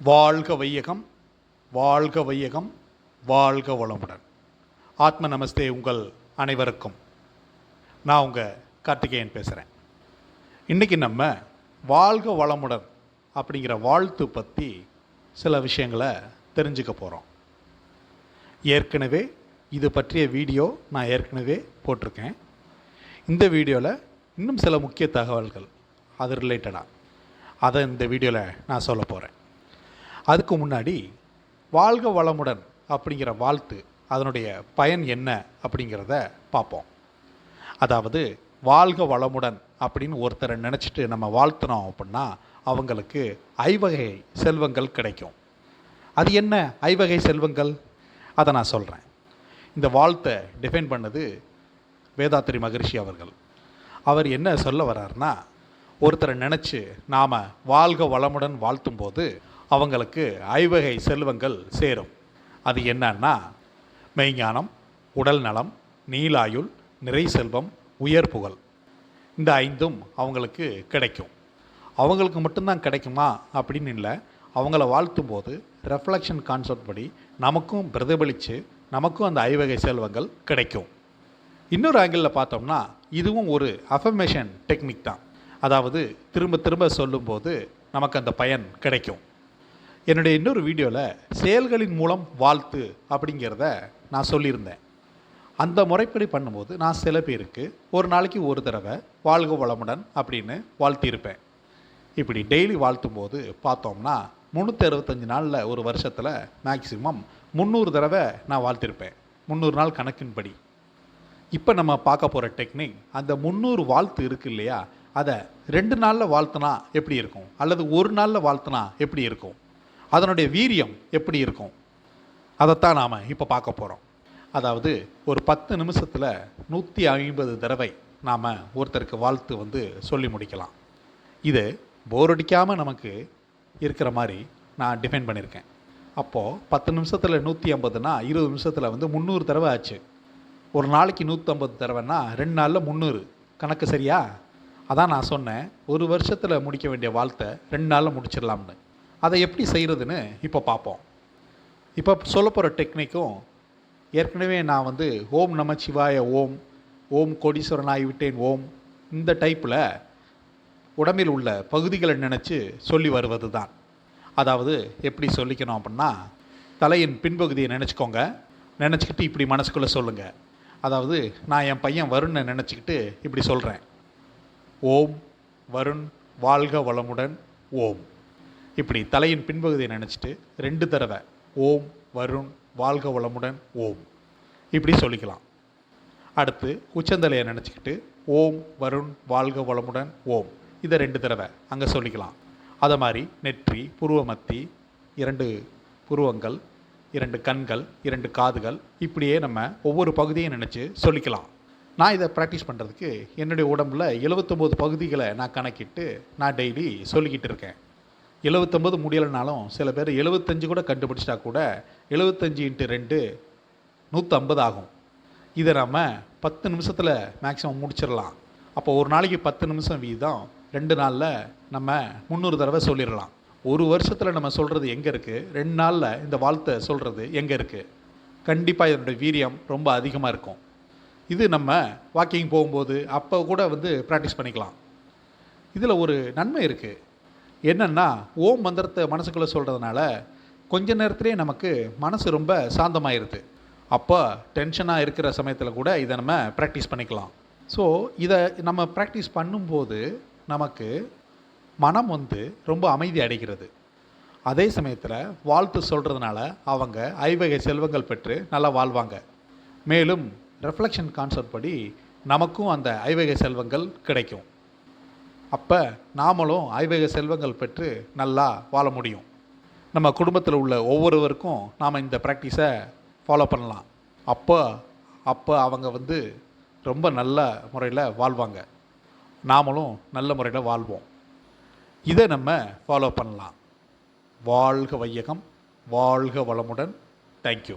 வாழ்க வையகம் வாழ்க வையகம் வாழ்க வளமுடன். ஆத்ம நமஸ்தே உங்கள் அனைவருக்கும். நான் உங்கள் கார்த்திகேயன் பேசுகிறேன் இன்றைக்கி நம்ம வாழ்க வளமுடன் அப்படிங்கிற வாழ்த்து பற்றி சில விஷயங்களை தெரிஞ்சுக்க போகிறோம் ஏற்கனவே இது பற்றிய வீடியோ நான் ஏற்கனவே போட்டிருக்கேன். இந்த வீடியோவில் இன்னும் சில முக்கிய தகவல்கள் அது ரிலேட்டடாக அதை இந்த வீடியோவில் நான் சொல்ல போகிறேன் அதுக்கு முன்னாடி வாழ்க வளமுடன் அப்படிங்கிற வாழ்த்து அதனுடைய பயன் என்ன அப்படிங்கிறத பார்ப்போம். அதாவது வாழ்க வளமுடன் அப்படின்னு ஒருத்தரை நினச்சிட்டு நம்ம வாழ்த்தினோம் அப்படின்னா அவங்களுக்கு ஐவகை செல்வங்கள் கிடைக்கும். அது என்ன ஐவகை செல்வங்கள்? அதை நான் சொல்கிறேன் இந்த வாழ்த்தை டிஃபைன் பண்ணது வேதாத்திரி மகரிஷி அவர்கள். அவர் என்ன சொல்ல வர்றாருன்னா ஒருத்தரை நினச்சி நாம் வாழ்க வளமுடன் வாழ்த்தும்போது அவங்களுக்கு ஐவகை செல்வங்கள் சேரும். அது என்னன்னா மெய்ஞானம் உடல் நலம் நீலாயுள் நிறை செல்வம் உயர் புகழ். இந்த ஐந்தும் அவங்களுக்கு கிடைக்கும். அவங்களுக்கு மட்டும்தான் கிடைக்குமா அப்படின்னு இல்லை. அவங்கள வாழ்த்தும் போது ரெஃப்ளெக்ஷன் கான்செப்ட் படி நமக்கும் பிரதிபலித்து நமக்கும் அந்த ஐவகை செல்வங்கள் கிடைக்கும். இன்னொரு ஆங்கிளில் பார்த்தோம்னா இதுவும் ஒரு அஃபர்மேஷன் டெக்னிக் தான். அதாவது திரும்ப திரும்ப சொல்லும்போது நமக்கு அந்த பயன் கிடைக்கும். என்னுடைய இன்னொரு வீடியோவில் செயல்களின் மூலம் வாழ்த்து அப்படிங்கிறத நான் சொல்லியிருந்தேன். அந்த முறைப்படி பண்ணும்போது நான் சில பேருக்கு ஒரு நாளைக்கு ஒரு தடவை வாழ்க வளமுடன் அப்படின்னு வாழ்த்தியிருப்பேன். இப்படி டெய்லி வாழ்த்தும் போது பார்த்தோம்னா முந்நூற்றி அறுபத்தஞ்சு நாளில் ஒரு வருஷத்தில் மேக்சிமம் முந்நூறு தடவை நான் வாழ்த்திருப்பேன். முந்நூறு நாள் கணக்கின்படி. இப்போ நம்ம பார்க்க போகிற டெக்னிக் அந்த முந்நூறு வாழ்த்து இருக்கு இல்லையா? அதை ரெண்டு நாளில் வாழ்த்துனா எப்படி இருக்கும்? அல்லது ஒரு நாளில் வாழ்த்துனா எப்படி இருக்கும்? அதனுடைய வீரியம் எப்படி இருக்கும்? அதைத்தான் நாம் இப்போ பார்க்க போகிறோம் அதாவது ஒரு பத்து நிமிஷத்தில் நூற்றி ஐம்பது தடவை நாம் ஒருத்தருக்கு வாழ்த்து வந்து சொல்லி முடிக்கலாம். இது போர் அடிக்காமல் நமக்கு இருக்கிற மாதிரி நான் டிஃபைன் பண்ணியிருக்கேன். அப்போது பத்து நிமிஷத்தில் நூற்றி ஐம்பதுனா இருபது நிமிஷத்தில் வந்து முந்நூறு தடவை ஆச்சு. ஒரு நாளைக்கு நூற்றம்பது தடவைன்னா ரெண்டு நாளில் முந்நூறு. கணக்கு சரியா? அதான் நான் சொன்னேன். ஒரு வருஷத்தில் முடிக்க வேண்டிய வாழ்த்தை ரெண்டு நாளில் முடிச்சிடலாம்னு. அதை எப்படி செய்கிறதுன்னு இப்போ பார்ப்போம் இப்போ சொல்ல போகிற டெக்னிக்கும் ஏற்கனவே நான் வந்து ஓம் நம சிவாய ஓம் ஓம் கோடீஸ்வரன் ஆகிவிட்டேன் ஓம் இந்த டைப்பில் உடம்பில் உள்ள பகுதிகளை நினச்சி சொல்லி வருவது தான் அதாவது எப்படி சொல்லிக்கணும் அப்படின்னா தலையின் பின்பகுதியை நினச்சிக்கோங்க. நினச்சிக்கிட்டு இப்படி மனசுக்குள்ளே சொல்லுங்கள் அதாவது நான் என் பையன் வருணை நினச்சிக்கிட்டு இப்படி சொல்கிறேன் ஓம் வருண் வாழ்க வளமுடன் ஓம். இப்படி தலையின் பின்பகுதியை நினச்சிட்டு ரெண்டு தடவை ஓம் வருண் வாழ்க வளமுடன் ஓம். இப்படி சொல்லிக்கலாம். அடுத்து உச்சந்தலையை நினச்சிக்கிட்டு ஓம் வருண் வாழ்க வளமுடன் ஓம். இதை ரெண்டு தடவை அங்கே சொல்லிக்கலாம். அதை மாதிரி நெற்றி புருவமத்தி இரண்டு புருவங்கள் இரண்டு கண்கள் இரண்டு காதுகள் இப்படியே நம்ம ஒவ்வொரு பகுதியும் நினச்சி சொல்லிக்கலாம். நான் இதை ப்ராக்டிஸ் பண்ணுறதுக்கு என்னுடைய உடம்புல எழுபத்தொம்போது பகுதிகளை நான் கணக்கிட்டு நான் டெய்லி சொல்லிக்கிட்டு இருக்கேன். எழுவத்தொம்பது முடியலைனாலும் சில பேர் எழுபத்தஞ்சு கூட கண்டுபிடிச்சிட்டா கூட எழுபத்தஞ்சு இன்ட்டு ரெண்டு நூற்றம்பது ஆகும். இதை நம்ம பத்து நிமிஷத்தில் மேக்ஸிமம் முடிச்சிடலாம். அப்போ ஒரு நாளைக்கு பத்து நிமிஷம் வீதம் ரெண்டு நாளில் நம்ம முந்நூறு தடவை சொல்லிடலாம். ஒரு வருஷத்தில் நம்ம சொல்கிறது எங்கே இருக்குது ரெண்டு நாளில் இந்த வாழ்த்தை சொல்கிறது எங்கே இருக்குது கண்டிப்பாக இதனுடைய வீரியம் ரொம்ப அதிகமாக இருக்கும். இது நம்ம வாக்கிங் போகும்போது அப்போ கூட வந்து ப்ராக்டிஸ் பண்ணிக்கலாம். இதில் ஒரு நன்மை இருக்குது என்னென்னா ஓம் மந்திரத்தை மனசுக்குள்ளே சொல்கிறதுனால கொஞ்ச நேரத்திலே நமக்கு மனசு ரொம்ப சாந்தமாயிருது. அப்போ டென்ஷனாக இருக்கிற சமயத்தில் கூட இதை நம்ம ப்ராக்டிஸ் பண்ணிக்கலாம். ஸோ இதை நம்ம ப்ராக்டிஸ் பண்ணும்போது நமக்கு மனம் வந்து ரொம்ப அமைதி அடைகிறது. அதே சமயத்தில் வாழ்த்து சொல்கிறதுனால அவங்க ஐவகை செல்வங்கள் பெற்று நல்லா வாழ்வாங்க. மேலும் ரெஃப்ளெக்ஷன் கான்செப்ட் படி நமக்கும் அந்த ஐவகை செல்வங்கள் கிடைக்கும். அப்போ நாமளும் ஆய்வக செல்வங்கள் பெற்று நல்லா வாழ முடியும். நம்ம குடும்பத்தில் உள்ள ஒவ்வொருவருக்கும் நாம் இந்த ப்ராக்டிஸை ஃபாலோ பண்ணலாம். அப்போ அப்போ அவங்க வந்து ரொம்ப நல்ல முறையில் வாழ்வாங்க. நாமளும் நல்ல முறையில் வாழ்வோம். இதை நம்ம ஃபாலோ பண்ணலாம். வாழ்க வையகம் வாழ்க வளமுடன். தேங்க்யூ